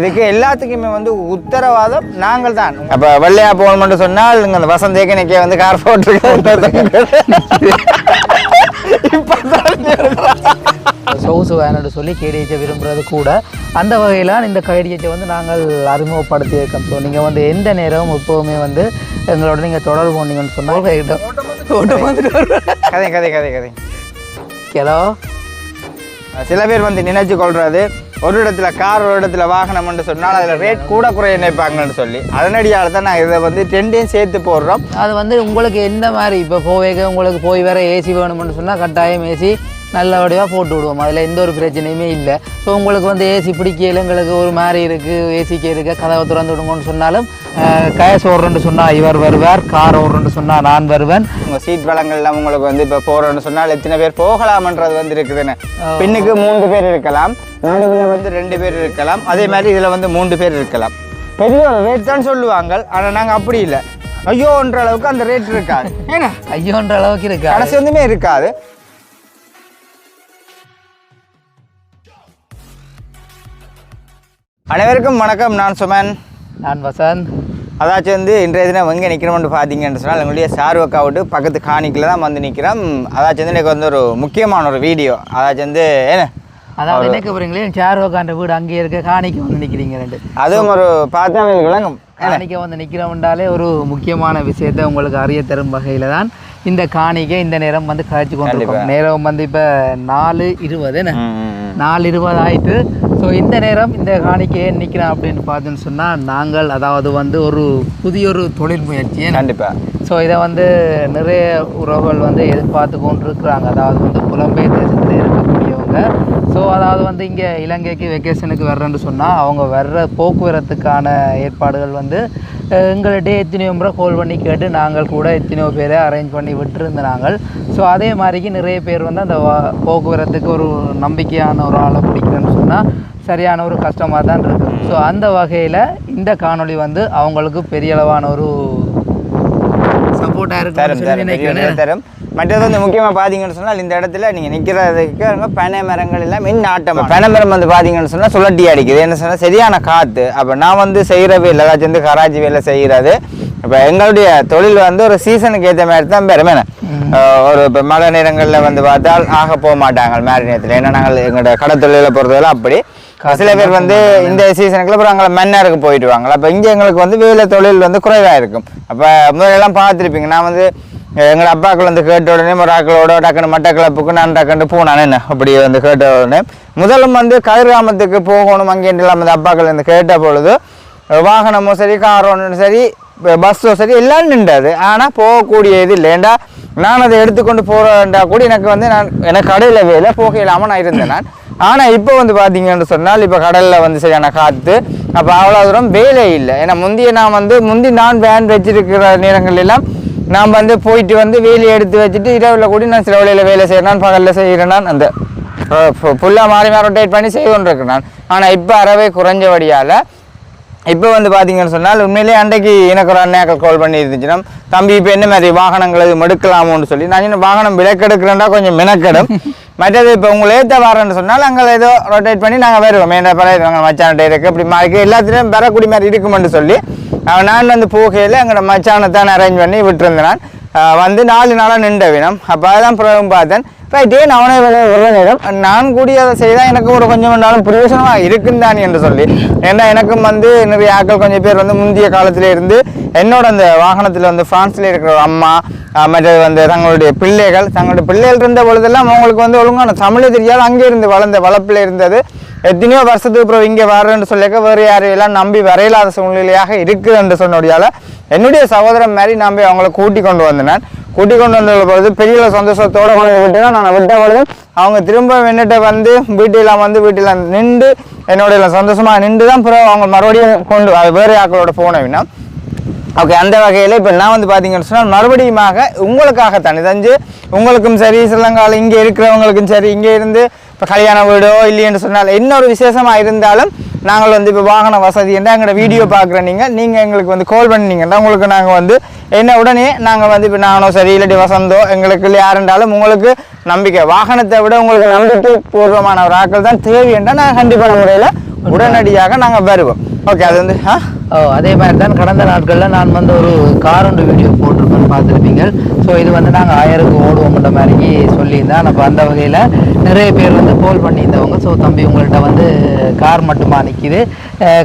இதுக்கு எல்லாத்துக்குமே வந்து உத்தரவாதம் நாங்கள் தான் அப்போ வெள்ளையா போகணும்னு சொன்னால் இங்கே அந்த வசந்த் ஏக்கனைக்கே வந்து கார் போட்டுருக்கேன் சொகுசு வேணும்னு சொல்லி கேடிஎச்சை விரும்புறது கூட அந்த வகையில் இந்த கேடிஎச்சை வந்து நாங்கள் அறிமுகப்படுத்தி இருக்கோம் ஸோ நீங்கள் வந்து எந்த நேரமும் எப்போவுமே வந்து எங்களோட நீங்கள் தொடர்பு கொண்டீங்கன்னு சொன்னால் கதை கதை கதை கதை. ஹலோ? சில பேர் வந்து நினைச்சு கொள்றது ஒரு இடத்துல கார் ஒரு இடத்துல வாகனம்னு சொன்னால் அதில் ரேட் கூட குறைய நினைப்பாங்கன்னு சொல்லி. அதனடியால் தான் நான் இதை வந்து ரெண்டையும் சேர்த்து போடுறோம். அது வந்து உங்களுக்கு எந்த மாதிரி இப்போ போவேக உங்களுக்கு போய் வேறு ஏசி வேணும்னு சொன்னால் கட்டாயம் ஏசி நல்லபடியாக போட்டு விடுவோம். அதில் எந்த ஒரு பிரச்சனையுமே இல்லை. ஸோ உங்களுக்கு வந்து ஏசி பிடிக்கல எங்களுக்கு ஒரு மாதிரி இருக்குது ஏசிக்கு இருக்க கதவை திறந்து விடுங்கன்னு சொன்னாலும் கயஸ் ஓடுறேன்னு சொன்னால் இவர் வருவார் கார் ஓடுறேன்னு சொன்னால் நான் வருவேன். உங்கள் சீட் வளங்கள்லாம் உங்களுக்கு வந்து இப்போ போகிறோன்னு சொன்னால் எத்தனை பேர் போகலாம்ன்றது வந்து இருக்குதுன்னு. பெண்ணுக்கு மூன்று பேர் இருக்கலாம் நடுவில் வந்து ரெண்டு பேர் இருக்கலாம் அதே மாதிரி இதில் வந்து மூன்று பேர் இருக்கலாம். பெரிய ரேட் தான் சொல்லுவாங்க ஆனால் நாங்கள் அப்படி இல்லை. ஐயோன்ற அளவுக்கு அந்த ரேட் இருக்காது. ஏன்னா ஐயோன்ற அளவுக்கு இருக்கா கடைசி வந்துமே இருக்காது. அனைவருக்கும் வணக்கம் நான் சுமன். நான் வசந்த். அதாச்சும் வந்து இன்றைய தினம் எங்கே நிற்கிறோம்னு பார்த்தீங்கன்னு சொன்னால் எங்களுடைய சார்வக்கா விட்டு பக்கத்து காணிக்கில் தான் வந்து நிற்கிறோம். அதாச்சும் வந்து எனக்கு வந்து ஒரு முக்கியமான ஒரு வீடியோ. அதாச்சும் வந்து என்ன? அதாவது என்ன போகிறீங்களே சேர் உக்காண்ட வீடு அங்கேயே இருக்க காணிக்க வந்து நிற்கிறீங்க ரெண்டு. அதுவும் ஒரு பார்த்தா விளங்கும். காணிக்க வந்து நிற்கிறோம்னாலே ஒரு முக்கியமான விஷயத்தை உங்களுக்கு அறிய தரும் வகையில் தான் இந்த காணிக்கை இந்த நேரம் வந்து கழிச்சு கொண்டிருக்கோம். நேரம் வந்து இப்போ நாலு இருபது என்ன. நாலு இருபது ஆயிட்டு ஸோ இந்த நேரம் இந்த காணிக்கையை நிற்கிறோம் அப்படின்னு பார்த்தோன்னு சொன்னால் நாங்கள் அதாவது வந்து ஒரு புதிய ஒரு தொழில் முயற்சி கண்டிப்பா. ஸோ இதை வந்து நிறைய உறவுகள் வந்து எதிர்பார்த்து கொண்டு இருக்கிறாங்க அதாவது வந்து புலம்பெயர் தேசத்தில் இருக்கக்கூடியவங்க. ஸோ அதாவது வந்து இங்கே இலங்கைக்கு வெக்கேஷனுக்கு வர்றேன்னு சொன்னால் அவங்க வர்ற போக்குவரத்துக்கான ஏற்பாடுகள் வந்து எங்கள்கிட்ட எத்தனையோ முறை கால் பண்ணி கேட்டு நாங்கள் கூட எத்தனையோ பேரை அரேஞ்ச் பண்ணி விட்டுருந்த நாங்கள் ஸோ அதே மாதிரிக்கு நிறைய பேர் வந்து அந்த போக்குவரத்துக்கு ஒரு நம்பிக்கையான ஒரு ஆளை பிடிக்கிறேன்னு சொன்னால் சரியான ஒரு கஷ்டமாக தான் இருக்குது ஸோ அந்த வகையில் இந்த காணொளி வந்து அவங்களுக்கு பெரிய அளவான ஒரு சப்போர்ட்டாக இருக்கும் தரும். மற்றது வந்து முக்கியமாக பார்த்தீங்கன்னு சொன்னால் இந்த இடத்துல நீங்கள் நிற்கிறதுக்கு பனை மரங்கள் எல்லாம் மின் ஆட்டம் பனை மரம் வந்து பார்த்தீங்கன்னு சொன்னால் சுழட்டி அடிக்குது. என்ன சொன்னால் சரியான காற்று அப்போ நான் வந்து செய்கிற வேலை ஏதாச்சும் வந்து கராச்சி வேலை செய்கிறது இப்போ எங்களுடைய தொழில் வந்து ஒரு சீசனுக்கு ஏற்ற மாதிரி தான் பெருமையான ஒரு இப்போ மழை நேரங்களில் வந்து பார்த்தால் ஆக போக மாட்டாங்க மேரி நேரத்தில். ஏன்னா நாங்கள் எங்களோட கடை தொழிலை பொறுத்தவரை அப்படி. சில பேர் வந்து இந்த சீசனுக்குள்ள அப்புறம் அங்கே மன்னருக்கு போயிட்டு வாங்க அப்போ இங்கே எங்களுக்கு வந்து வேலை தொழில் வந்து குறைவாக இருக்கும். அப்போ முதலெல்லாம் பார்த்துருப்பீங்க. நான் வந்து எங்களை அப்பாக்கள் வந்து கேட்ட உடனே ஒரு டக்குன்னு மட்டக்கிழப்புக்கு நான் டக்குன்னு போனானே என்ன? அப்படி வந்து கேட்ட உடனே முதலும் வந்து கதிர்காமத்துக்கு போகணும் அங்கேன்றலாம் வந்து அப்பாக்கள் வந்து கேட்ட பொழுது வாகனமும் சரி காரும் சரி பஸ்ஸோ சரி எல்லாம் நின்றாது. ஆனால் போகக்கூடிய இது இல்லைண்டா நான் அதை எடுத்துக்கொண்டு போகிறேன்டா கூட எனக்கு வந்து நான் எனக்கு கடையில் வேலை போக இல்லாமல் நான் இருந்தேன் நான். ஆனால் இப்போ வந்து பார்த்தீங்கன்னு சொன்னால் இப்போ கடலில் வந்து சரியான காற்று அப்போ அவ்வளோ தூரம் வேலை இல்லை. ஏன்னா முந்தைய நான் வந்து முந்தி நான் வேன் வச்சிருக்கிற நேரங்கள் எல்லாம் நான் வந்து போயிட்டு வந்து வேலையை எடுத்து வச்சுட்டு இரவில் கூட நான் சில வழியில் வேலை செய்கிறேன் பகலில் செய்கிறேன் அந்த ஃபுல்லாக மாறி மாறி ரொட்டேட் பண்ணி செய்து கொண்டிருக்கேன் நான். ஆனால் இப்போ அறவே குறைஞ்சபடியால் இப்போ வந்து பார்த்தீங்கன்னு சொன்னால் உண்மையிலேயே அன்றைக்கு எனக்கு ஒரு அண்ணாக்கள் கால் பண்ணி இருந்துச்சுன்னா தம்பி இப்போ என்ன மாதிரி வாகனங்கள் இது எடுக்கலாமோன்னு சொல்லி நான் இன்னும் வாகனம் விலக்கெடுக்கிறேன்டா கொஞ்சம் மெனக்கெடும். மற்றது இப்போ உங்களை ஏற்ற வரேன்னு சொன்னால் அங்கே ஏதோ ரொட்டேட் பண்ணி நாங்கள் வருவோம். என்ன பழைய நாங்கள் மச்சான்கிட்ட இருக்குது இப்படி மாதிரி எல்லாத்துலேயும் வரக்கூடிய மாதிரி இருக்குமென்று சொல்லி நான் வந்து போகையில் எங்களோட மச்சானை தான் அரேஞ்ச் பண்ணி விட்டுருந்தேன். வந்து நாலு நாளாக நின்ற வினம். அப்போ அதான் பிறகு பார்த்தேன். ரைட் ஏன் அவனே வேலை நேரம்? நான் கூடிய அதை செய்தால் எனக்கு ஒரு கொஞ்சம் வேண்டாலும் பிரயோஜனமாக இருக்குந்தானே என்று சொல்லி. ஏன்னா எனக்கும் வந்து நிறைய ஆட்கள் கொஞ்சம் பேர் வந்து முந்தைய காலத்தில் இருந்து என்னோட அந்த வாகனத்தில் வந்து ஃப்ரான்ஸில் இருக்கிற அம்மா மற்றது வந்து தங்களுடைய பிள்ளைகள் தங்களுடைய பிள்ளைகள் இருந்த பொழுதெல்லாம் அவங்களுக்கு வந்து ஒழுங்கான தமிழே தெரியாது. அங்கே இருந்து வளர்ந்த வளர்ப்பில் இருந்தது. எத்தனையோ வருஷத்துக்கு அப்புறம் இங்கே வரேன்னு சொல்லிக்க வேறு யாரையெல்லாம் நம்பி வரையில்லாத சூழ்நிலையாக இருக்குது என்று என்னுடைய சகோதரன் மாதிரி நம்பி அவங்கள கூட்டி கொண்டு வந்தேன். கூட்டி கொண்டு வந்த பொழுது பெரிய சந்தோஷத்தோடு கொண்டு விட்டு நான் விட்ட பொழுது அவங்க திரும்ப என்னட்ட வந்து வீட்டிலாம் வந்து வீட்டில் நின்று என்னோட சந்தோஷமாக நின்று தான் பிறகு அவங்க மறுபடியும் கொண்டு வேறு ஆக்களோட போனவினா ஓகே அந்த வகையில் இப்போ நான் வந்து பார்த்தீங்கன்னு சொன்னால் மறுபடியுமாக உங்களுக்காகத்தான். தஞ்சு உங்களுக்கும் சரி சிலங்கால இங்கே இருக்கிறவங்களுக்கும் சரி இங்கே இருந்து இப்போ கல்யாண வீடோ இல்லைன்னு சொன்னால் இன்னொரு விசேஷமாக இருந்தாலும் நாங்கள் வந்து இப்போ வாகன வசதி என்ன எங்களோட வீடியோ பார்க்குற நீங்கள் நீங்கள் எங்களுக்கு வந்து கால் பண்ணிங்கன்னா உங்களுக்கு நாங்கள் வந்து என்ன உடனே நாங்கள் வந்து இப்போ நானோ சரி இல்லாட்டி வசந்தோ எங்களுக்கு இல்லை யாருண்டாலும் உங்களுக்கு நம்பிக்கை. வாகனத்தை விட உங்களுக்கு நம்பிக்கை பூர்வமான ஒரு ஆக்கள் தான் தேவை என்றால் நான் கண்டிப்பான முறையில் உடனடியாக நாங்கள் வருவோம். ஓகே அது வந்து ஓ அதே மாதிரி தான் கடந்த நாட்களில் நான் வந்து ஒரு கார் ஒன்று வீடியோ போட்டிருப்பேன் பார்த்துருப்பீங்க ஸோ இது வந்து நாங்கள் ஆயிரம் ஓடுவோம்ன்ற மாதிரி சொல்லியிருந்தேன். அப்போ அந்த வகையில் நிறைய பேர் வந்து கோல் பண்ணியிருந்தவங்க. ஸோ தம்பி உங்கள்கிட்ட வந்து கார் மட்டுமா நிற்கிது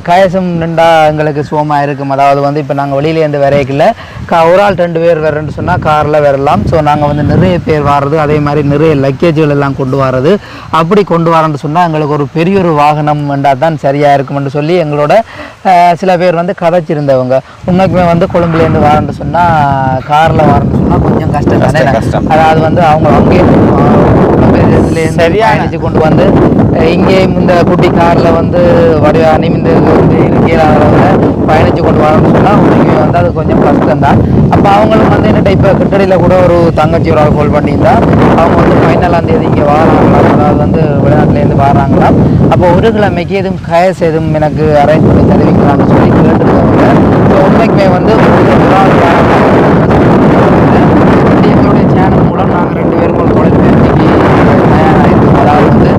கயசம் நின்றா எங்களுக்கு சுகமாக இருக்கும். அதாவது வந்து இப்போ நாங்கள் வெளியிலேருந்து வரைக்கல. கா ஒரு ஆள் ரெண்டு பேர் வரேன்னு சொன்னால் காரில் வரலாம். ஸோ நாங்கள் வந்து நிறைய பேர் வர்றது அதே மாதிரி நிறைய லக்கேஜுகள் எல்லாம் கொண்டு வர்றது. அப்படி கொண்டு வரேன்னு சொன்னால் எங்களுக்கு ஒரு பெரிய ஒரு வாகனம் வேண்டால் தான் சரியாக இருக்கும்னு சொல்லி எங்களோட சில பேர் வந்து கதைச்சிருந்தவங்க உண்மைக்குமே வந்து கொழும்புலேருந்து வரேன்னு சொன்னால் காரில் வரேன்னு சொன்னால் கொஞ்சம் கஷ்டம் தானே. அதாவது வந்து அவங்க அங்கேயே பயணிச்சு கொண்டு வந்து இங்கேயும் இந்த குட்டி காரில் வந்து வடிவ அணிமிந்து கீழே பயணித்து கொண்டு வரணும்னு சொன்னால் உங்களுக்கு வந்து அது கொஞ்சம் கஷ்டம் தான். அப்போ அவங்களும் வந்து என்ன இப்போ கிட்டடியில் கூட ஒரு தங்கச்சி ஒரு ஆள் கால் பண்ணியிருந்தா அவங்க வந்து பதினாலாம் தேதி இங்கே வராங்களாம் அதாவது வந்து வெளிநாட்டிலேருந்து வராங்களாம் அப்போ ஒரு கிழமைக்கு எதுவும் கயஸ் எதுவும் எனக்கு அரேஞ்ச் பண்ணி தருவீங்களான்னு சொல்லி கேட்டுருக்காங்க ஸோ உண்மைக்குமே வந்து ஒரு வராங்க எங்களுடைய சேனல் மூலம் நாங்கள் ரெண்டு பேரும் ஒரு தொழில் பேச்சுக்கு தயாராகிருக்கோம் அதாவது வந்து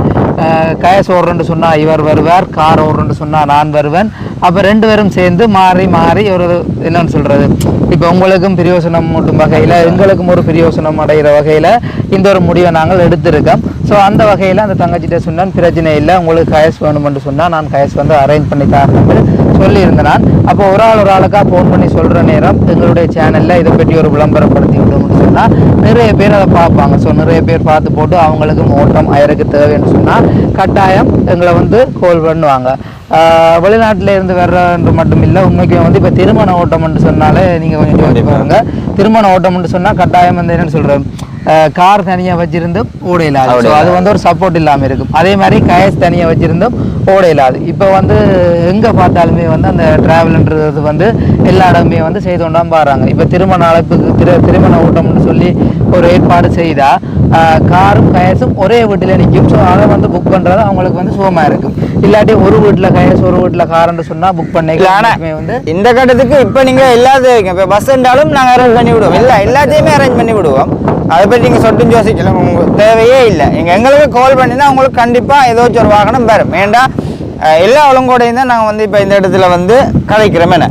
கயஸ் ஓடுறேன்னு சொன்னால் இவர் வருவார் கார் ஓடுறேன்னு சொன்னால் நான் வருவேன். அப்போ ரெண்டு பேரும் சேர்ந்து மாறி மாறி ஒரு என்னன்னு சொல்கிறது இப்போ உங்களுக்கும் பிரயோசனம் மூட்டும் வகையில் எங்களுக்கும் ஒரு பிரயோசனம் அடைகிற வகையில் இந்த ஒரு முடிவை நாங்கள் எடுத்திருக்கோம். ஸோ அந்த வகையில் அந்த தங்கச்சிட்ட சொன்னான் பிரச்சனை இல்லை உங்களுக்கு கயஸ் வேணுமென்று சொன்னால் நான் கயஸ் வந்து அரேஞ்ச் பண்ணி தரேன் சொல்லியிருந்தேன் நான் அப்போ ஒரு ஆள் ஒரு ஆளுக்காக ஃபோன் பண்ணி சொல்கிற நேரம் எங்களுடைய சேனலில் இதை பற்றி ஒரு விளம்பரப்படுத்தி விட்டோம்னு சொன்னால் நிறைய பேர் அதை பார்ப்பாங்க. ஸோ நிறைய பேர் பார்த்து போட்டு அவங்களுக்கும் ஓட்டம் அயருக்கு தேவைன்னு சொன்னால் கட்டாயம் எங்களை வந்து கோல் பண்ணுவாங்க. வெளிநாட்டில் இருந்து வர்றன்று மட்டும் இல்லை உண்மைக்கு வந்து இப்போ திருமண ஓட்டம்னு சொன்னாலே நீங்கள் கொஞ்சம் யோசிச்சு பாருங்க. திருமண ஓட்டம்னு சொன்னால் கட்டாயம் வந்து என்னன்னு சொல்கிறேன் கார் தனியாக வச்சிருந்து ஓட இல்லாது அது வந்து ஒரு சப்போர்ட் இல்லாமல் இருக்கும். அதே மாதிரி கயஸ் தனியாக வச்சிருந்தும் ஓட இல்லாது இப்போ வந்து எங்கே பார்த்தாலுமே வந்து அந்த ட்ராவல்ன்றது வந்து எல்லா இடமே வந்து செய்து கொண்டாம் பாருங்க இப்போ திருமண அழைப்புக்கு திரு திருமண ஓட்டம்னு சொல்லி ஒரு ஏற்பாடு செய்தா ஆஹ் காரும் கயசும் ஒரே வீட்டில் நிற்கும். ஸோ அதை வந்து புக் பண்ணுறது அவங்களுக்கு வந்து சுகமாக இருக்கும். இல்லாட்டி ஒரு வீட்டில் கயஸ் ஒரு வீட்டில் காருன்னு சொன்னால் புக் இல்ல, ஆனா பண்ணி வந்து இந்த கட்டத்துக்கு இப்ப நீங்க எல்லாத்தையும் இப்ப பஸ் இருந்தாலும் நாங்க அரேஞ்ச் பண்ணி விடுவோம். இல்ல எல்லாத்தையுமே அரேஞ்ச் பண்ணி விடுவோம். அதை பற்றி நீங்க சொட்டும் யோசிக்கலாம் உங்களுக்கு தேவையே இல்லை. நீங்க எங்களுக்கு கால் பண்ணினா உங்களுக்கு கண்டிப்பா ஏதாச்சும் ஒரு வாகனம் வரும். அஹ், எல்லா ஒழுங்கோடையும் தான் நாங்கள் வந்து இப்போ இந்த இடத்துல வந்து கதைக்கிறோம் என்ன?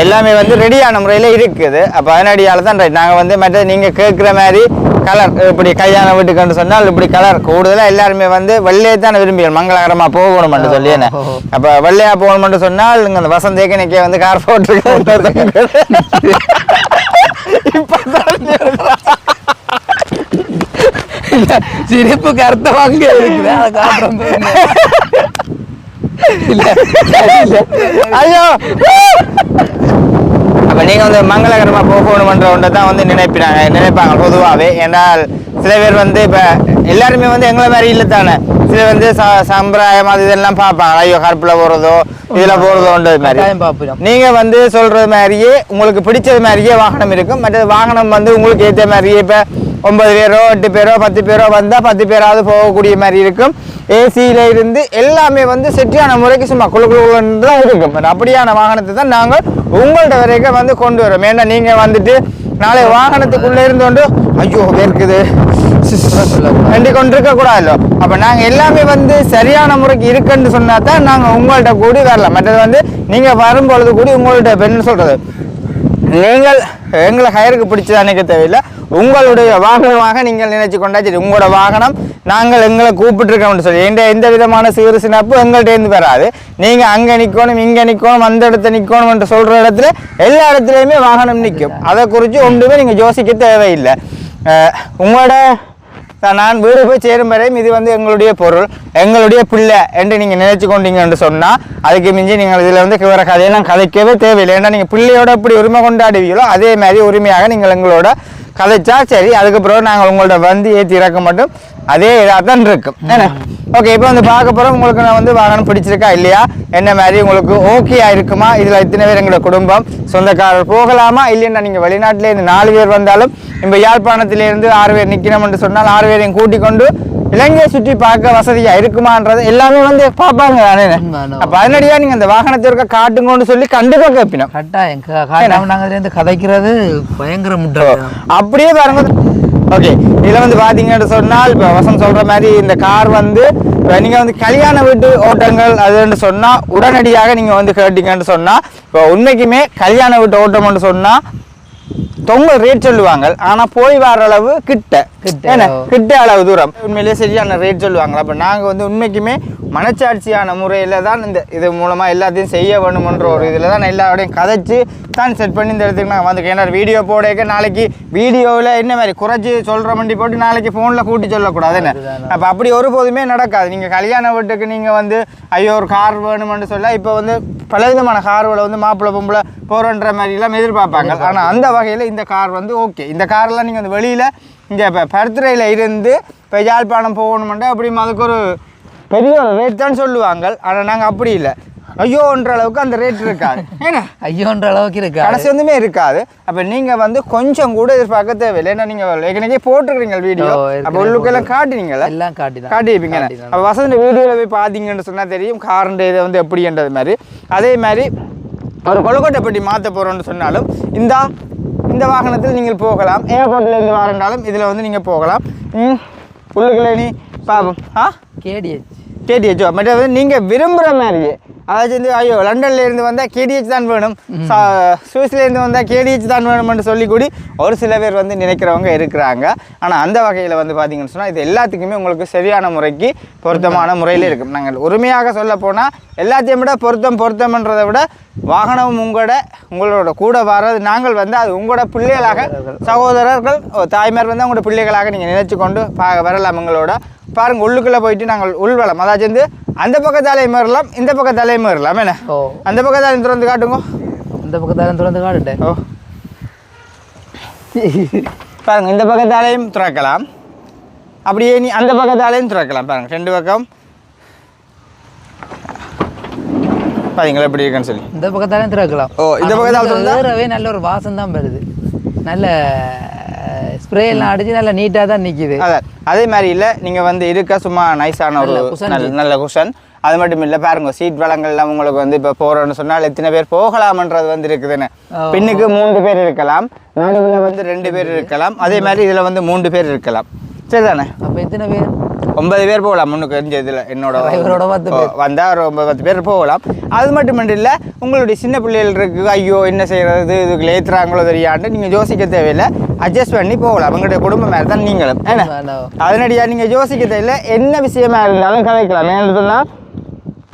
எல்லாமே வந்து ரெடியான முறையில் இருக்குது. அப்போ அதனடியால் தான் ரைட் நாங்கள் வந்து மற்ற நீங்கள் கேட்குற மாதிரி கலர் இப்படி கல்யாண வீட்டுக்குன்னு சொன்னால் இப்படி கலர் கூடுதலாக எல்லாருமே வந்து வெள்ளையை தான் விரும்பிகள் மங்களகரமாக போகணும்னு சொல்லி என்ன. அப்போ வெள்ளையா போகணும்னு சொன்னால் இங்கே அந்த வசந்த் ஏக்கனைக்கே வந்து கார் போட்டுருக்கேன் இல்ல, சிரிப்புக்கு அர்த்தமாக இருக்குது அதை காட்டுறோம். இல்ல. ஐயோ அப்ப நீங்க வந்து மங்களகரமா போகணுமன்ற ஒன்றை தான் வந்து நினைப்பினாங்க நினைப்பாங்க பொதுவாகவே ஏன்னால் சில பேர் வந்து இப்ப எல்லாருமே வந்து எங்களை மாதிரி இல்லை தானே சில வந்து ச- சம்பிரதாயம் அது இதெல்லாம் பார்ப்பாங்க ஐயோ கருப்புல போறதோ இதுல போறதோன்றது மாதிரி கட்டாயம் பார்ப்போம். நீங்க வந்து சொல்றது மாதிரியே உங்களுக்கு பிடிச்சது மாதிரியே வாகனம் இருக்கும் மற்றது வாகனம் வந்து உங்களுக்கு ஏற்ற மாதிரியே இப்ப ஒன்பது பேரோ எட்டு பேரோ பத்து பேரோ வந்தால் பத்து பேராவது போகக்கூடிய மாதிரி இருக்கும். ஏசியில இருந்து எல்லாமே வந்து செட்டியான முறைக்கு சும்மா குழு குழுன்னு தான் இருக்கும் அப்படியான வாகனத்தை தான் நாங்கள் உங்கள்கிட்ட வரைக்கும் வந்து கொண்டு வரோம். ஏன்னா நீங்கள் வந்துட்டு நாளை வாகனத்துக்குள்ளே இருந்து கொண்டு ஐயோ வேர்க்குது வேண்டி கொண்டிருக்க கூடாதுல்ல அப்ப நாங்க எல்லாமே வந்து சரியான முறைக்கு இருக்குன்னு சொன்னா தான் நாங்க உங்கள்ட்ட கூடி வரலாம். மற்றது வந்து நீங்க வரும்பொழுது கூடி உங்கள்ட்ட பெண் சொல்கிறது சொல்றது. நீங்கள் எங்களை ஹயருக்கு பிடிச்சது அன்னைக்கு தேவையில்லை. உங்களுடைய வாகனமாக நீங்கள் நினைச்சு கொண்டா சரி உங்களோட வாகனம் நாங்கள் எங்களை கூப்பிட்டுருக்கோம்னு சொல்லி எந்த எந்த விதமான சிறு சினப்பு எங்கள்கிட்டேருந்து பெறாது வராது. அங்கே நிற்கணும் இங்கே நிற்கணும் அந்த இடத்த நிற்கணும் என்று சொல்கிற இடத்துல எல்லா இடத்துலையுமே வாகனம் நிற்கும். அதை குறித்து ஒன்றுமே நீங்கள் யோசிக்க தேவையில்லை. உங்களோட நான் வீடு போய் சேரும் வரையும் இது வந்து எங்களுடைய பொருள் எங்களுடைய பிள்ளை என்று நீங்கள் நினைச்சு கொண்டீங்கன்னு சொன்னால் அதுக்கு மிஞ்சி நீங்கள் இதில் வந்து வேற கதையெல்லாம் கதைக்கவே தேவையில்லை. ஏன்னா நீங்கள் பிள்ளையோட எப்படி உரிமை கொண்டாடுவீங்களோ அதே மாதிரி உரிமையாக நீங்கள் எங்களோட கதைச்சா சரி அதுக்கப்புறம் நாங்கள் உங்களோட வந்து ஏற்றி இறக்க மட்டும் அதே இதாக தான் இருக்கும் ஏன்னா ஓகே இப்போ வந்து பார்க்க போகிறோம் உங்களுக்கு நான் வந்து வாகனம் பிடிச்சிருக்கா இல்லையா? என்ன மாதிரி உங்களுக்கு ஓகே இருக்குமா? இதில் இத்தனை பேர் எங்களோட குடும்பம். சொந்தக்காரர் போகலாமா? இல்லைன்னா நீங்கள் வெளிநாட்டிலேருந்து நாலு பேர் வந்தாலும் இப்போ யாழ்ப்பாணத்திலேருந்து ஆறு பேர் நிற்கணும்னு சொன்னால் ஆறு பேரையும் கூட்டிக் கொண்டு இலங்கையை சுற்றி பார்க்க வசதியா இருக்குமான்றது எல்லாமே வந்து பார்ப்பாங்க தானே. அப்போ அதனடியா நீங்கள் அந்த வாகனத்திற்க காட்டுங்கன்னு சொல்லி கண்டிப்பாக கேட்பினோம் கட்டாயம். நாங்க இருந்து கதைக்கிறது பயங்கர முட்டை அப்படியே பாருங்க. ஓகே இதில் வந்து பார்த்தீங்கன்னு சொன்னால் இப்போ வசம் சொல்கிற மாதிரி இந்த கார் வந்து இப்போ நீங்கள் வந்து கல்யாண வீட்டு ஓட்டங்கள் அதுன்னு சொன்னால் உடனடியாக நீங்கள் வந்து கேட்டீங்கன்னு சொன்னால் இப்போ உண்மைக்குமே கல்யாண வீட்டு ஓட்டம்னு சொன்னால் தொங்க ரேட் சொல்லுவாங்க. ஆனா போய் வர அளவு கிட்ட. கிட்ட. என்ன? கிட்ட அளவு தூரம். உண்மையிலேயே சரியான ரேட் சொல்லுவாங்க. அப்ப நாங்க வந்து உண்மைக்குமே மனச்சாட்சியான முறையில தான் இந்த இது மூலமா எல்லாத்தையும் செய்ய வேணுமன்ற ஒரு இதுல தான் எல்லாரோடையும் கதைச்சு தான் செட் பண்ணி இந்த இடத்துக்கு நான் வந்து ஏன்னா வீடியோ போடக்க நாளைக்கு வீடியோவில் என்ன மாதிரி குறைச்சி சொல்ற மண்டி போட்டு நாளைக்கு ஃபோனில் கூட்டி சொல்லக்கூடாது என்ன? அப்போ அப்படி ஒருபோதுமே நடக்காது. நீங்கள் கல்யாண வீட்டுக்கு நீங்கள் வந்து ஐயோ ஒரு கார் வேணுமென்னு சொல்ல இப்போ வந்து பலவிதமான கார்களை வந்து மாப்பிள்ளை பொம்பளை போகிறன்ற மாதிரிலாம் எதிர்பார்ப்பாங்க. ஆனால் அந்த வகையில் இந்த கார் வந்து ஓகே இந்த கார்லாம் நீங்கள் வந்து வெளியில் இங்கே இப்போ பர்த்டேயில் இருந்து இப்போ யாழ்ப்பாணம் போகணுமெண்டா அப்படி அதுக்கு ஒரு பெரிய ரேட் தான் சொல்லுவாங்க. ஆனால் நாங்கள் அப்படி இல்லை. ஐயோன்ற அளவுக்கு அந்த ரேட் இருக்காது. ஏன்னா? ஐயோன்ற அளவுக்கு இருக்கா கடைசி வந்துமே இருக்காது. அப்ப நீங்க வந்து கொஞ்சம் கூட எதிர்பார்க்க தேவையில்லை. ஏன்னா நீங்க ஏற்கனவே போட்டுருக்கீங்க வீடியோ. அப்ப உள்ளுக்கெல்லாம் காட்டுனீங்கல்ல? எல்லாம் காட்டி காட்டியிருப்பீங்க. அப்ப வசந்த வீடியோல போய் பார்த்தீங்கன்னு சொன்னா தெரியும். காரண்ட இதை வந்து எப்படின்றது மாதிரி. அதே மாதிரி ஒரு கொழுக்கட்டை பெட்டி மாற்ற போறோம்னு சொன்னாலும் இந்த இந்த வாகனத்தில் நீங்கள் போகலாம். ஏர்போர்ட்ல இருந்து வரண்டாலும் இதுல வந்து நீங்க போகலாம். ம் உள்ளுக்குள்ள நீ பாப்போம் ஆ? கேடிஹெச் மற்ற வந்து நீங்கள் விரும்புகிற மாதிரியே. அதாவது வந்து ஐயோ லண்டன்ல இருந்து வந்தால் கேடிஹெச் தான் வேணும். சா- சுவிஸ்ல இருந்து வந்தால் கேடிஹெச் தான் வேணும்னு சொல்லி கூடி ஒரு சில பேர் வந்து நினைக்கிறவங்க இருக்கிறாங்க. ஆனால் அந்த வகையில் வந்து பார்த்தீங்கன்னு சொன்னால் இது எல்லாத்துக்குமே உங்களுக்கு சரியான முறைக்கு பொருத்தமான முறையில் இருக்கும் நாங்கள் உரிமையாக சொல்ல போனால் எல்லாத்தையும் விட பொருத்தம் பொருத்தம்ன்றதை விட வாகனம் உங்களோட உங்களோட கூட வர்றது நாங்கள் வந்து அது உங்களோட பிள்ளைகளாக சகோதரர்கள். தாய்மார் வந்து உங்களோட பிள்ளைகளாக நீங்கள் நினைச்சு கொண்டு பா வரலாம் உங்களோட பாருங்க உள்ளுக்குள்ளே போயிட்டு நாங்கள் உள்வளம் அதாச்சும் வந்து அந்த பக்கத்தாலையும் ஏறலாம் இந்த பக்கத்தாலையும் ஏறலாம் என்ன? ஓ. அந்த பக்கத்தாலையும் திறந்து காட்டுங்க. இந்த பக்கத்தாலும் திறந்து காட்டுட்டேன். ஓ. பாருங்க இந்த பக்கத்தாலையும் திறக்கலாம். அப்படியே நீ அந்த பக்கத்தாலையும் திறக்கலாம். பாருங்க ரெண்டு பக்கம். பாத்தீங்களா எப்படி இருக்குன்னு சொல்லி. இந்த பக்கத்தாலும் திறக்கலாம். ஓ, இந்த பக்கத்தால நல்ல ஒரு வாசம் தான் வருது. நல்ல ஸ்ப்ரே எல்லாம் அடிச்சு நல்ல நீட்டாக தான் நிக்குது. அதான் அதே மாதிரி இல்லை நீங்கள் வந்து இருக்க சும்மா நைஸான ஒரு நல்ல நல்ல குஷன் அது மட்டும் இல்லை பாருங்க சீட் வளங்கள்லாம் உங்களுக்கு வந்து இப்போ போகிறோன்னு சொன்னால் எத்தனை பேர் போகலாம்ன்றது வந்து இருக்குதுன்னு. பின்னுக்கு மூன்று பேர் இருக்கலாம் நடுவில் வந்து ரெண்டு பேர் இருக்கலாம் அதே மாதிரி இதில் வந்து மூன்று பேர் இருக்கலாம். சரிதானே? அப்போ எத்தனை பேர்? ஒன்பது பேர் போகலாம். முன்னுக்கு தெரிஞ்ச இதில் என்னோட. வந்தால் ஒரு ஒன்பது பத்து பேர் போகலாம். அது மட்டும் இல்லை உங்களுடைய சின்ன பிள்ளைகள் இருக்கு. ஐயோ என்ன செய்யறது? இதுக்கு ஏற்றுறாங்களோ தெரியாண்டு நீங்கள் யோசிக்க தேவையில்லை. அட்ஜஸ்ட் பண்ணி போகலாம். அவங்களுடைய குடும்பம் மாதிரி தான் நீங்களும். ஏன்னா வேண்டாம். அதனடியா நீங்கள் யோசிக்க தேவையில்லை. என்ன விஷயமா இருந்தாலும் கதைக்கலாம். ஏன்னு சொன்னால்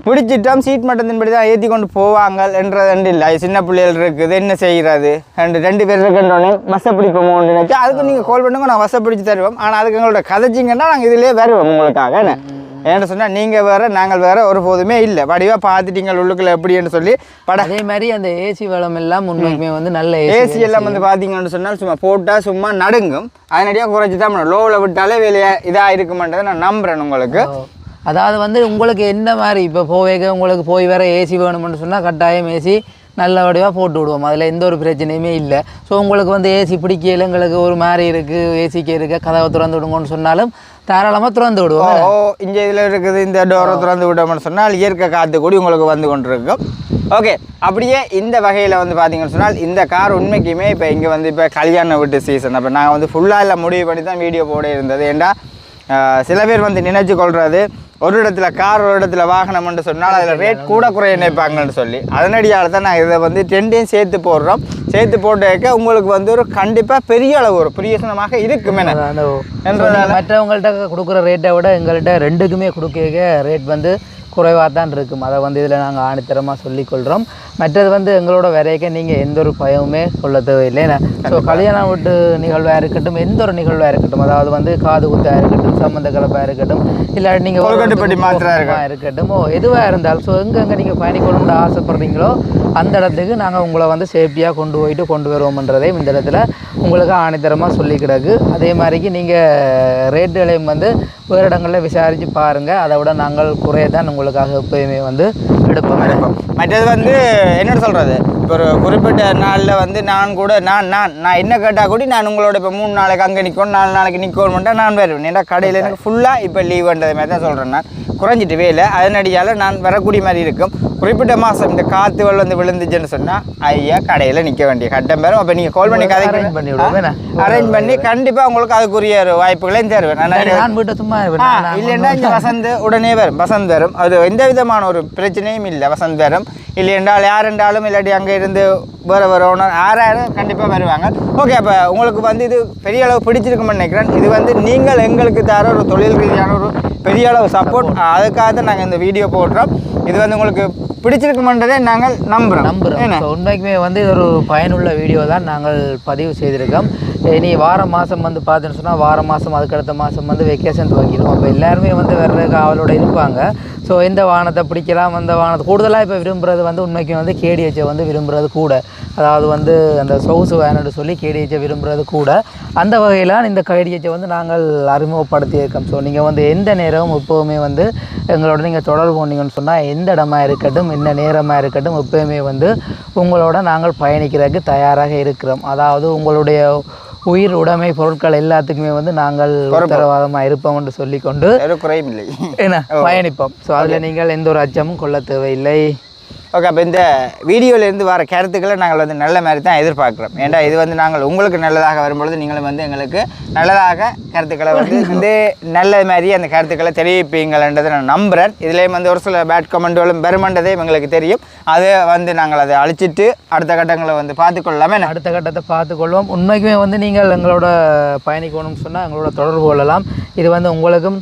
பிடிச்சிட்டோம் சீட் மட்டத்தின்படி தான் ஏற்றி கொண்டு போவாங்க என்றது இல்லை சின்ன பிள்ளைகள் இருக்குது என்ன செய்கிறது? ரெண்டு ரெண்டு பேர் இருக்குன்றோன்னே பஸ்ஸை பிடிப்போமோன்னு நினைச்சு அதுக்கு நீங்கள் கால் பண்ணுங்க நான் பஸ்ஸை பிடிச்சி தருவோம். ஆனால் அதுக்கு எங்களோட கதைச்சிங்கன்னா நாங்கள் இதிலே வருவோம் உங்களுக்காக என்ன? ஏன்னு சொன்னால் நீங்கள் வேறு நாங்கள் வேறு ஒரு போதுமே இல்லை. வடிவாக பார்த்துட்டீங்க உள்ளுக்குள்ள எப்படின்னு சொல்லி பட அதே மாதிரி அந்த ஏசி வளம் எல்லாம் உண்மைக்குமே வந்து நல்ல ஏசி எல்லாம் வந்து பார்த்தீங்கன்னு சொன்னால் சும்மா போட்டால் சும்மா நடுங்கும். அதனடியாக குறைச்சி தான் லோவில் விட்டாலே வெளியே இதாக இருக்குமென்றதை நான் நம்புகிறேன் உங்களுக்கு. அதாவது வந்து உங்களுக்கு என்ன மாதிரி இப்போ போவேக உங்களுக்கு போய் வேறு ஏசி வேணும்னு சொன்னால் கட்டாயம் ஏசி நல்ல வடிவாக போட்டு விடுவோம். அதில் எந்த ஒரு பிரச்சனையுமே இல்லை. ஸோ உங்களுக்கு வந்து ஏசி பிடிக்கல எங்களுக்கு ஒரு மாதிரி இருக்குது ஏசிக்கு இருக்க கதவை திறந்து விடுங்கன்னு சொன்னாலும் தாராளமாக திறந்து விடுவோம். ஓ, இங்கே இதில் இருக்குது இந்த டோரை திறந்து விட்டோம்னு சொன்னால் இயற்கை காற்று கூடி உங்களுக்கு வந்து கொண்டிருக்கும். ஓகே அப்படியே இந்த வகையில் வந்து பார்த்தீங்கன்னு சொன்னால் இந்த கார் உண்மைக்குமே இப்போ இங்கே வந்து இப்போ கல்யாண வீட்டு சீசன் அப்போ நாங்கள் வந்து ஃபுல்லாக இல்லை முடிவு பண்ணி தான் வீடியோ போட இருந்தது. ஏண்டா சில பேர் வந்து நினைச்சு கொள்வது ஒரு இடத்துல கார் ஒரு இடத்துல வாகனம்னு சொன்னால் அதில் ரேட் கூட குறைய நினைப்பாங்கன்னு சொல்லி. அதனடியால் தான் நான் இதை வந்து ரெண்டையும் சேர்த்து போடுறோம். சேர்த்து போட்டு உங்களுக்கு வந்து ஒரு கண்டிப்பாக பெரிய அளவு ஒரு பிரியசனமாக இருக்குமே என்றதால- மற்றவங்கள்ட்ட கொடுக்குற ரேட்டை விட எங்கள்கிட்ட ரெண்டுக்குமே கொடுக்க ரேட் வந்து குறைவாக தான் இருக்கும். அதை வந்து இதில் நாங்கள் ஆணித்தரமாக சொல்லிக்கொள்கிறோம் மற்றது வந்து எங்களோட வரைக்க நீங்கள் எந்த ஒரு பயமுமே கொள்ள தேவையில்லை. ஸோ கல்யாண வீட்டு நிகழ்வாக இருக்கட்டும் எந்த ஒரு நிகழ்வாக இருக்கட்டும் அதாவது வந்து காது குத்தாக இருக்கட்டும் சம்மந்த கலப்பாக இருக்கட்டும் இல்லை நீங்கள் இருக்கட்டும். ஓ எதுவாக இருந்தாலும் ஸோ எங்கெங்கே நீங்கள் பயணிக்கணும்னு ஆசைப்படுறீங்களோ அந்த இடத்துக்கு நாங்கள் உங்களை வந்து சேஃப்டியாக கொண்டு போயிட்டு கொண்டு வருவோம்ன்றதையும் இந்த இடத்துல உங்களுக்கு ஆணித்தரமாக சொல்லி கிடக்கு. அதே மாதிரிக்கு நீங்கள் ரேட்டுகளையும் வந்து வேறு இடங்களில் விசாரித்து பாருங்கள் அதை விட நாங்கள் குறைய தான் உங்களுக்காக எப்பயுமே வந்து எடுப்போம். மற்றது வந்து என்ன சொல்கிறது இப்போ ஒரு குறிப்பிட்ட நாளில் வந்து நான் கூட நான் நான் நான் என்ன கேட்டால் கூட நான் உங்களோட இப்போ மூணு நாளைக்கு அங்கே நிற்கணும் நாலு நாளைக்கு நிற்கணும்ட்டா நான் வருவேன். ஏன்னா கடையில் எனக்கு ஃபுல்லாக இப்போ லீவுன்றது மாதிரி தான் சொல்கிறேன் நான். குறைஞ்சிட்டு வேலை அதனடியால் நான் வரக்கூடிய மாதிரி இருக்கும். குறிப்பிட்ட மாதம் இந்த காற்று வெள்ளம் வந்து விழுந்துச்சுன்னு சொன்னால் ஐயா கடையில் நிற்க வேண்டிய கட்டம் பெறும் அப்போ நீங்கள் கால் பண்ணி கதை arrange பண்ணி? அரேஞ்ச் பண்ணி கண்டிப்பாக உங்களுக்கு அதுக்குரிய ஒரு வாய்ப்புகளையும் தருவேன். நான் வீட்டை சும்மா இல்லைன்னா இங்கே வசந்த் உடனே வரும். வசந்த் வரும். அது எந்த விதமான ஒரு பிரச்சனையும் இல்லை. வசந்த் வரும். இல்லை என்றால் யார் என்றாலும் இல்லாட்டி அங்கே இருந்து வேற வேற ஓனர் யாரும் கண்டிப்பாக வருவாங்க. ஓகே அப்போ உங்களுக்கு வந்து இது பெரிய அளவு பிடிச்சிருக்கும்னு நினைக்கிறேன். இது வந்து நீங்கள் எங்களுக்கு தர ஒரு தொழில் ரீதியான ஒரு பெரிய அளவு சப்போர்ட் அதுக்காக தான் நாங்கள் இந்த வீடியோ போடுறோம். இது வந்து உங்களுக்கு பிடிச்சிருக்குமன்றதே நாங்கள் நம்புகிறோம் ஸோ உண்மைக்குமே வந்து இது ஒரு பயனுள்ள வீடியோ தான் நாங்கள் பதிவு செய்திருக்கோம். இனி வாரம் மாதம் வந்து பார்த்தீங்கன்னு சொன்னால் வாரம் மாதம் அதுக்கடுத்த மாதம் வந்து வெக்கேஷன் துவங்கிடும் அப்போ எல்லாருமே வந்து வர்றதுக்கு அவளோட இருப்பாங்க. ஸோ எந்த வாகனத்தை பிடிக்கலாம் அந்த வாகனத்தை கூடுதலாக இப்போ விரும்புறது வந்து உண்மைக்கு வந்து கேடிஹெச்சை வந்து விரும்புறது கூட. அதாவது வந்து அந்த சொகுசு வேணுன்னு சொல்லி கேடிஹெச்சை விரும்புறது கூட. அந்த வகையில் இந்த கேடிஹெச்சை வந்து நாங்கள் அறிமுகப்படுத்தியிருக்கோம். ஸோ நீங்கள் வந்து எந்த நேரமும் எப்போவுமே வந்து எங்களோட நீங்கள் தொடர்பு கொண்டீங்கன்னு சொன்னால் எந்த இடமா இருக்கட்டும் என்ன நேரமாக இருக்கட்டும் எப்போவுமே வந்து உங்களோட நாங்கள் பயணிக்கிறதுக்கு தயாராக இருக்கிறோம். அதாவது உங்களுடைய உயிர் உடைமை பொருட்கள் எல்லாத்துக்குமே வந்து நாங்கள் உத்தரவாதமாக இருப்போம் என்று சொல்லிக்கொண்டு குறையும் இல்லை. என்ன பயணிப்போம். ஸோ அதில் நீங்கள் எந்த ஒரு அச்சமும் கொள்ள தேவையில்லை. ஓகே அப்போ இந்த வீடியோவிலேருந்து வர கருத்துக்களை நாங்கள் வந்து நல்ல மாதிரி தான் எதிர்பார்க்குறோம். ஏன்டா இது வந்து நாங்கள் உங்களுக்கு நல்லதாக வரும்பொழுது நீங்களும் வந்து எங்களுக்கு நல்லதாக கருத்துக்களை வந்து வந்து நல்ல மாதிரி அந்த கருத்துக்களை தெரிவிப்பீங்கள்ன்றதை நான் நம்புகிறேன் இதுலேயும் வந்து ஒரு சில பேட் கமெண்ட்களும் பெருமண்டதே எங்களுக்கு தெரியும். அதை வந்து நாங்கள் அதை அழிச்சிட்டு அடுத்த கட்டங்களை வந்து பார்த்துக்கொள்ளலாமே. அடுத்த கட்டத்தை பார்த்துக்கொள்வோம். உண்மைக்குமே வந்து நீங்கள் எங்களோட பயணிக்கணும்னு சொன்னால் எங்களோட தொடர்பு கொள்ளலாம். இது வந்து உங்களுக்கும்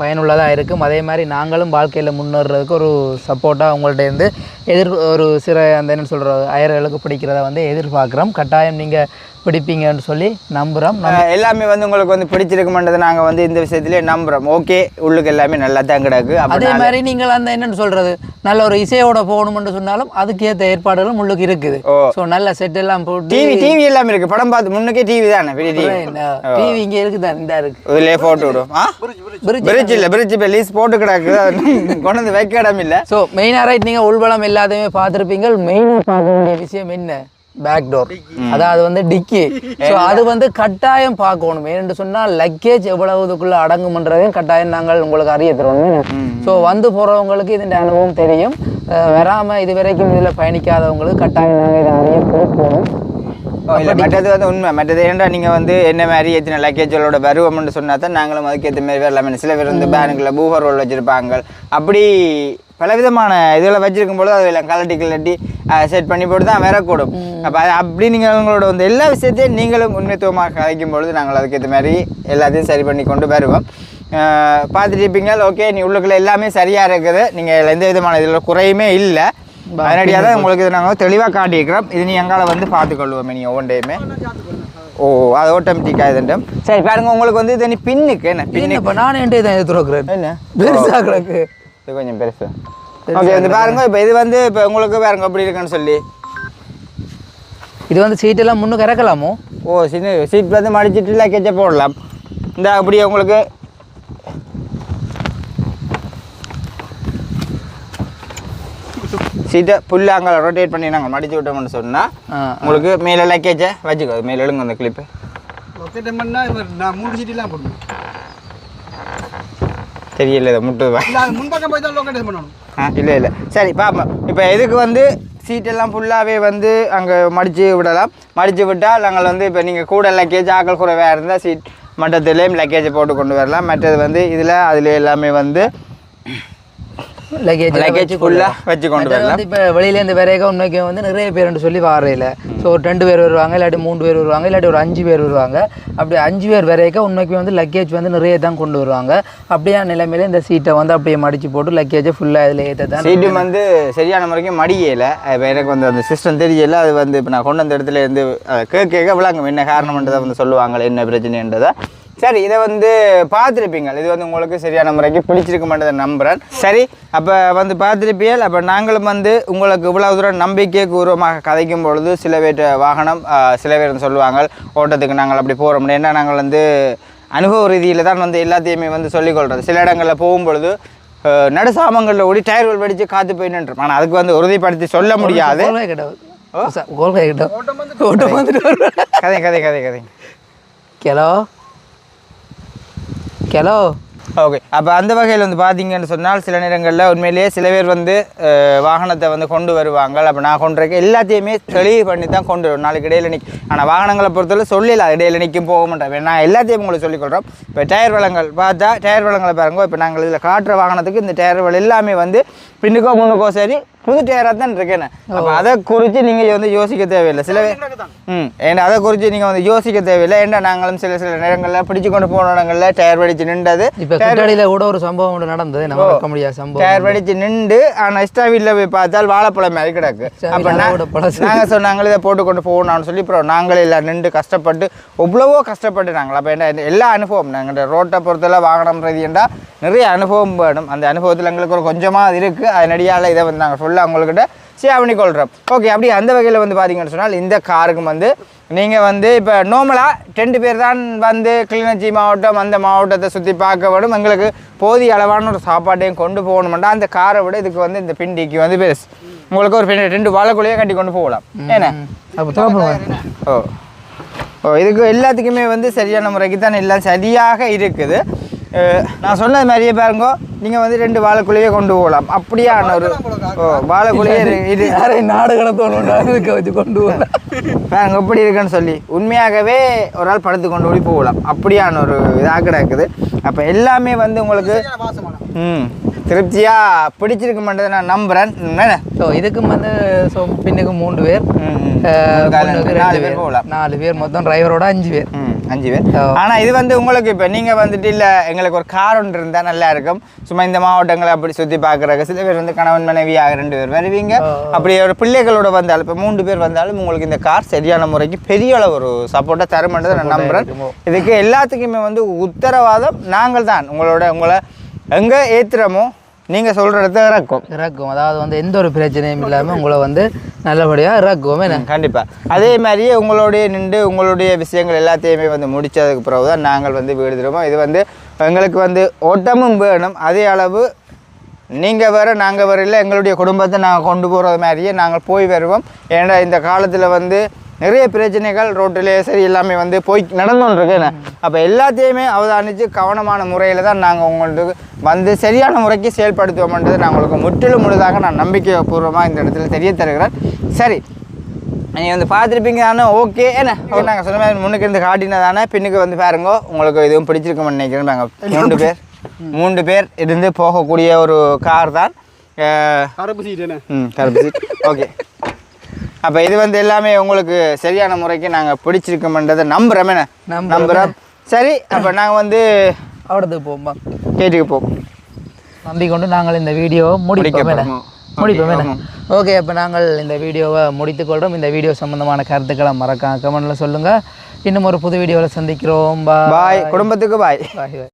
பயனுள்ளதாக இருக்கும். அதே மாதிரி நாங்களும் வாழ்க்கையில் முன்னேறதுக்கு ஒரு சப்போர்ட்டாக உங்கள்ட்ட இருந்து எதிர் ஒரு சில அந்த என்ன சொல்கிற அயர்களுக்கு பிடிக்கிறத வந்து எதிர்பார்க்குறோம். கட்டாயம் நீங்கள் பிடிப்பீங்கன்னு சொல்லி நம்புகிறோம் எல்லாமே வந்து உங்களுக்கு வந்து பிடிச்சிருக்குமன்றதை நாங்கள் வந்து இந்த விஷயத்திலே நம்புகிறோம் ஓகே உள்ளுக்கு எல்லாமே நல்லா தான் கிடக்கு. அதே மாதிரி நீங்கள் அந்த என்னன்னு சொல்கிறது நல்ல ஒரு இசையோட போகணும்னு சொன்னாலும் அதுக்கேற்ற ஏற்பாடுகளும் உள்ளுக்கு இருக்குது. ஸோ நல்ல செட் எல்லாம் போட்டு டிவி டிவி எல்லாமே இருக்கு. படம் பார்த்து முன்னுக்கே டிவி தானே பெரிய டிவி டிவி இங்கே இருக்குதா இந்த இருக்கு. இதுலயே போட்டு விடும். பிரிட்ஜ் இல்ல பிரிட்ஜ் இப்போ லீஸ் போட்டு கிடக்கு. கொண்டு வந்து வைக்க இடம் இல்ல. ஸோ மெயினாக ரைட் நீங்கள் உள்வளம் எல்லாத்தையுமே பார்த்துருப்பீங்க மெயினாக பார்க்க வேண்டிய விஷயம் என்ன? பேக் டோர் அதாவது வந்து டிக்கி ஸோ அது வந்து கட்டாயம் பார்க்கணும். ஏன்னு சொன்னால் லக்கேஜ் எவ்வளவு இதுக்குள்ள அடங்கும்ன்றதையும் கட்டாயம் நாங்கள் உங்களுக்கு அறிய தருவோம் ஸோ வந்து போகிறவங்களுக்கு இதன் அனுபவம் தெரியும். அஹ் வராம இது வரைக்கும் இதில் பயணிக்காதவங்களுக்கு கட்டாயம் நாங்கள் இதை அறிய கொடுக்கணும் இல்ல மற்றது வந்து உண்மை. மற்றது ஏன்டா நீங்க வந்து என்ன மாதிரி எத்தனை லக்கேஜோட வருவோம்னு சொன்னா தான் நாங்களும் அதுக்கு ஏற்ற மாதிரி வரலாம். சில பேர் வந்து பேனுக்குள்ள பூஃபர் ரோல் வச்சிருப்பாங்க. அப்படி பலவிதமான இதில் வச்சிருக்கும் பொழுது அதில் கலட்டி கிளட்டி செட் பண்ணி போட்டு தான் வரக்கூடும் அப்போ அப்படி நீங்கள் உங்களோட வந்து எல்லா விஷயத்தையும் நீங்களும் உண்மைத்துவமாக கலைக்கும் பொழுது நாங்கள் அதுக்கேற்ற மாதிரி எல்லாத்தையும் சரி பண்ணி கொண்டு வருவோம். பார்த்துட்டு இருப்பீங்க. ஓகே நீ உள்ளுக்குள்ள எல்லாமே சரியாக இருக்குது. நீங்கள் எந்த விதமான இதில் குறையுமே இல்லை. அதனடியாக தான் உங்களுக்கு இதை நாங்கள் தெளிவாக காட்டியிருக்கிறோம். இது நீ எங்கால வந்து பார்த்துக்கொள்வோமே நீங்கள் ஒவ்வொன்றையுமே ஓ அது ஆட்டோமேட்டிக்காக இதுண்டும் சரி பாருங்க உங்களுக்கு வந்து இது நீ பின்னுக்கு என்ன? பின்னு இப்போ நானே என்கிட்ட இதை எதிர்த்துறேன் என்ன? பெருசாக கிடக்கு. இது கொஞ்சம் பெருசு. ஓகே வந்து பாருங்க இப்போ இது வந்து இப்போ உங்களுக்கு பாருங்க எப்படி இருக்குன்னு சொல்லி. இது வந்து சீட்டெல்லாம் முன்னுக்கு இறக்கலாமோ? ஓ சின்ன சீட் வந்து மடிச்சிட்டு லக்கேஜை போடலாம். இந்த அப்படியே உங்களுக்கு சீட்டை புல்லாங்க ரொட்டேட் பண்ணி நாங்கள் மடிச்சு விட்டோம்னு சொன்னால் உங்களுக்கு மேலே லக்கேஜை வச்சுக்கோ மேலே எழுங்க அந்த கிளிப்பு லொக்கேட் பண்ணா இவர் நான் மூணு சீட்டெல்லாம் போடணும். தெரியல இதை முட்டு வா. இல்லை முன்பக்கம் போய் தான் லொக்கேட் பண்ணணும். ஆ இல்லை இல்லை. சரி பாப்போம். இப்போ இதுக்கு வந்து சீட்டெல்லாம் ஃபுல்லாகவே வந்து அங்கே மடித்து விடலாம்? மடித்து விட்டால் நாங்கள் வந்து இப்போ நீங்கள் கூட லக்கேஜ் ஆக்கள் குறைவாக இருந்தால் சீட் மட்டத்துலேயும் லக்கேஜை போட்டு கொண்டு வரலாம். மற்றது வந்து இதில் அதில் எல்லாமே வந்து லக்கேஜ் லக்கேஜ் ஃபுல்லாக வச்சு கொண்டு வரலாம். இப்போ வெளியிலேருந்து வரைக்க உண்மைக்கு வந்து நிறைய பேருன்னு சொல்லி வரையில ஸோ ஒரு ரெண்டு பேர் வருவாங்க இல்லாட்டி மூணு பேர் வருவாங்க இல்லாட்டி ஒரு அஞ்சு பேர் வருவாங்க. அப்படி அஞ்சு பேர் வரைக்க உண்மைக்கு வந்து லக்கேஜ் வந்து நிறைய தான் கொண்டு வருவாங்க. அப்படியே நிலைமையில இந்த சீட்டை வந்து அப்படியே மடிச்சு போட்டு லக்கேஜை ஃபுல்லாக இதில் ஏற்ற தான் சீட்டு வந்து சரியான முறைக்கு மடியலை. இப்போ எனக்கு வந்து அந்த சிஸ்டம் தெரியல. அது வந்து இப்போ நான் கொண்டு வந்த இடத்துல இருந்து கேட்க விளங்கும். என்ன காரணம்ன்றதை வந்து சொல்லுவாங்க என்ன பிரச்சனைன்றதை. சரி இதை வந்து பார்த்துருப்பீங்க இது வந்து உங்களுக்கு சரியான முறைக்கு பிடிச்சிருக்க மாட்டதை நம்புகிறேன் சரி அப்போ வந்து பார்த்துருப்பீர்கள். அப்போ நாங்களும் வந்து உங்களுக்கு இவ்வளவு தூரம் நம்பிக்கை பூர்வமாக கதைக்கும் பொழுது சில பேர் வாகனம் சில பேர் சொல்லுவாங்க ஓட்டத்துக்கு நாங்கள் அப்படி போகிறோம் ஏன்னா நாங்கள் வந்து அனுபவ ரீதியில் தான் வந்து எல்லாத்தையுமே வந்து சொல்லிக்கொள்கிறது சில இடங்களில் போகும்பொழுது அஹ் நடு சாமங்களில் ஓடி டயர்கள் வெடிச்சு காத்து போய் நின்றோம் ஆனால் அதுக்கு வந்து உறுதிப்படுத்தி சொல்ல முடியாது. கதை கதை கதை கதை. Kilo kilo okay. அப்போ அந்த வகையில் வந்து பார்த்தீங்கன்னு சொன்னால் சில நேரங்களில் உண்மையிலேயே சில பேர் வந்து வாகனத்தை வந்து கொண்டு வருவாங்க. அப்போ நான் கொண்டு இருக்கேன் எல்லாத்தையுமே தெளிவு பண்ணி தான் கொண்டு வரும் நாளைக்கு இடையில நிற்கும் ஆனால் வாகனங்களை பொறுத்தவரை சொல்லல இடையில நிற்கும் போக மாட்டேன் நான் எல்லாத்தையும் உங்களுக்கு சொல்லிக்கொள்கிறோம் இப்போ டயர் வளங்கள் பார்த்தா டயர் வளங்களை பாருங்க. இப்போ நாங்கள் இதில் காட்டுற வாகனத்துக்கு இந்த டயர் வளம் எல்லாமே வந்து பின்னுக்கோ முன்னுக்கோ சரி புது டயராக தான் இருக்கேன். அப்போ அதை குறித்து நீங்கள் வந்து யோசிக்க தேவையில்லை. சில பேர் ம் ஏன்னா அதை குறித்து நீங்கள் வந்து யோசிக்க தேவையில்லை. ஏன்னா நாங்களும் சில சில நேரங்களில் பிடிச்சு கொண்டு போன இடங்களில் டயர் வெடிச்சு நின்றது. இப்போ கூட ஒரு சம்பவம் ஒன்று நடந்தது. நம்ம முடியாத சம்பவம் டயர் வெடிச்சு நின்று ஆனால் எக்ஸ்ட்ரா வீட்டில் போய் பார்த்தால் வாழைப்பழம் மாதிரி கிடக்கு. அப்போ. நாங்கள் சொன்னாங்களே இதை போட்டு கொண்டு போகணும்னு சொல்லி அப்புறம் நாங்களே இல்லை நின்று கஷ்டப்பட்டு எவ்வளவோ கஷ்டப்பட்டு நாங்கள் அப்போ என்ன எல்லா அனுபவம் நாங்கள் ரோட்டை பொறுத்தல வாகனம் ரீதியண்டா நிறைய அனுபவம் வேணும். அந்த அனுபவத்தில் எங்களுக்கு ஒரு கொஞ்சமாக இருக்குது அதனடியால் இதை வந்து நாங்கள் சொல்ல அவங்கக்கிட்ட ஷேர் பண்ணி கொள்கிறோம் ஓகே அப்படி அந்த வகையில் வந்து பார்த்தீங்கன்னு சொன்னால் இந்த காருக்கு வந்து நீங்கள் வந்து இப்போ நார்மலாக ரெண்டு பேர் தான் வந்து கிளிநொச்சி மாவட்டம் அந்த மாவட்டத்தை சுற்றி பார்க்க வேணும் எங்களுக்கு போதிய அளவான ஒரு சாப்பாட்டையும் கொண்டு போகணுமெண்டா அந்த காரை விட இதுக்கு வந்து இந்த பிண்டிக்கு வந்து பெருசு. உங்களுக்கு ஒரு பிண்டி ரெண்டு வாழைக்குள்ளேயே கட்டி கொண்டு போகலாம். ஏன்னா ஓ. ஓ இதுக்கு எல்லாத்துக்குமே வந்து சரியான முறைக்கு தான் எல்லாம் சரியாக இருக்குது. நான் சொன்னது மாதிரியே பாருங்க. நீங்கள் வந்து ரெண்டு வாழைக்குள்ளேயே கொண்டு போகலாம். அப்படியான ஒரு ஓ வாழைக்குள்ளேயே இது யாரையும் நாடு கடத்தணும் அதுக்கு வச்சு கொண்டு வரல பாருங்க எப்படி இருக்குன்னு சொல்லி. உண்மையாகவே ஒரு ஆள் படுத்து கொண்டு ஓடி போகலாம். அப்படியான ஒரு இதாக கிடக்குது. அப்போ எல்லாமே வந்து உங்களுக்கு ம் திருப்தியாக பிடிச்சிருக்க மாட்டேது நான் நம்புகிறேன் என்ன? ஸோ இதுக்கும் வந்து ஸோ பின்னுக்கு மூன்று பேர். நாலு பேர் போகலாம். நாலு பேர் மொத்தம் டிரைவரோட அஞ்சு பேர். ம். அஞ்சு பேர். ஆனால் இது வந்து உங்களுக்கு இப்போ நீங்கள் வந்துட்டு இல்லை எங்களுக்கு ஒரு கார் ஒன்று இருந்தால் நல்லா இருக்கும். சும்மா இந்த மாவட்டங்களை அப்படி சுற்றி பார்க்குறாங்க சில பேர் வந்து கணவன் மனைவியாக ரெண்டு பேர் வருவீங்க. அப்படி ஒரு பிள்ளைகளோட வந்தாலும் இப்போ மூன்று பேர் வந்தாலும் உங்களுக்கு இந்த கார் சரியான முறைக்கு பெரிய அளவு ஒரு சப்போர்ட்டாக தருமன்றதை நான் நம்புகிறேன். இதுக்கு எல்லாத்துக்குமே வந்து உத்தரவாதம் நாங்கள் தான் உங்களோட உங்களை எங்கே ஏற்றுறோமோ நீங்கள் சொல்கிற இடத்த இறக்கும். இறக்கும். அதாவது வந்து எந்த ஒரு பிரச்சனையும் இல்லாமல் உங்களை வந்து நல்லபடியாக இறக்குவோம் என்ன? கண்டிப்பா. அதே மாதிரியே உங்களுடைய நின்று உங்களுடைய விஷயங்கள் எல்லாத்தையுமே வந்து முடிச்சதுக்கு பிறகு தான் நாங்கள் வந்து வீடு இது வந்து எங்களுக்கு வந்து ஓட்டமும் வேணும். அதே அளவு நீங்கள் வேற நாங்கள் வேற இல்லை எங்களுடைய குடும்பத்தை நாங்கள் கொண்டு போகிறது மாதிரியே நாங்கள் போய் வருவோம். ஏன்னா இந்த காலத்தில் வந்து நிறைய பிரச்சனைகள் ரோட்டிலே சரி எல்லாமே வந்து போய் நடந்துருக்கு அப்போ எல்லாத்தையுமே அவதானித்து கவனமான முறையில் தான் நாங்கள் உங்களுக்கு வந்து சரியான முறைக்கு செயல்படுத்துவோம்ன்றது நான் உங்களுக்கு முற்றிலும் முழுதாக நான் நம்பிக்கை பூர்வமாக இந்த இடத்துல தெரிய தருகிறேன் சரி நீங்கள் வந்து பார்த்துருப்பீங்க தானே ஓகே என்ன? நாங்கள் சொன்ன மாதிரி முன்னுக்கு இருந்து காட்டினா தானே பின்னுக்கு வந்து பாருங்க உங்களுக்கு இதுவும் பிடிச்சிருக்கும்னு நினைக்கிறேன் நாங்கள் மூன்று பேர் மூன்று பேர் இருந்து போகக்கூடிய ஒரு கார் தான் கருப்பு சீட் என்ன? ம் கருப்பு சீட் ஓகே. அப்போ இது வந்து எல்லாமே உங்களுக்கு சரியான முறைக்கு நாங்கள் பிடிச்சிருக்கோம்ன்றதை நம்புகிறோம். நம்புகிறோம் சரி அப்போ நாங்கள் வந்து அவ்வளோது போமா கேட்டுக்கு போவோம். நம்பிக்கொண்டு நாங்கள் இந்த வீடியோவை முடிப்போம். முடிப்போம். ஓகே அப்போ நாங்கள் இந்த வீடியோவை முடித்துக்கொள்கிறோம் இந்த வீடியோ சம்பந்தமான கருத்துக்களை மறக்காம கமெண்ட்டில் சொல்லுங்கள் இன்னும் ஒரு புது வீடியோவில் சந்திக்கிறோம். பாய் குடும்பத்துக்கு பாய் பாய் பாய்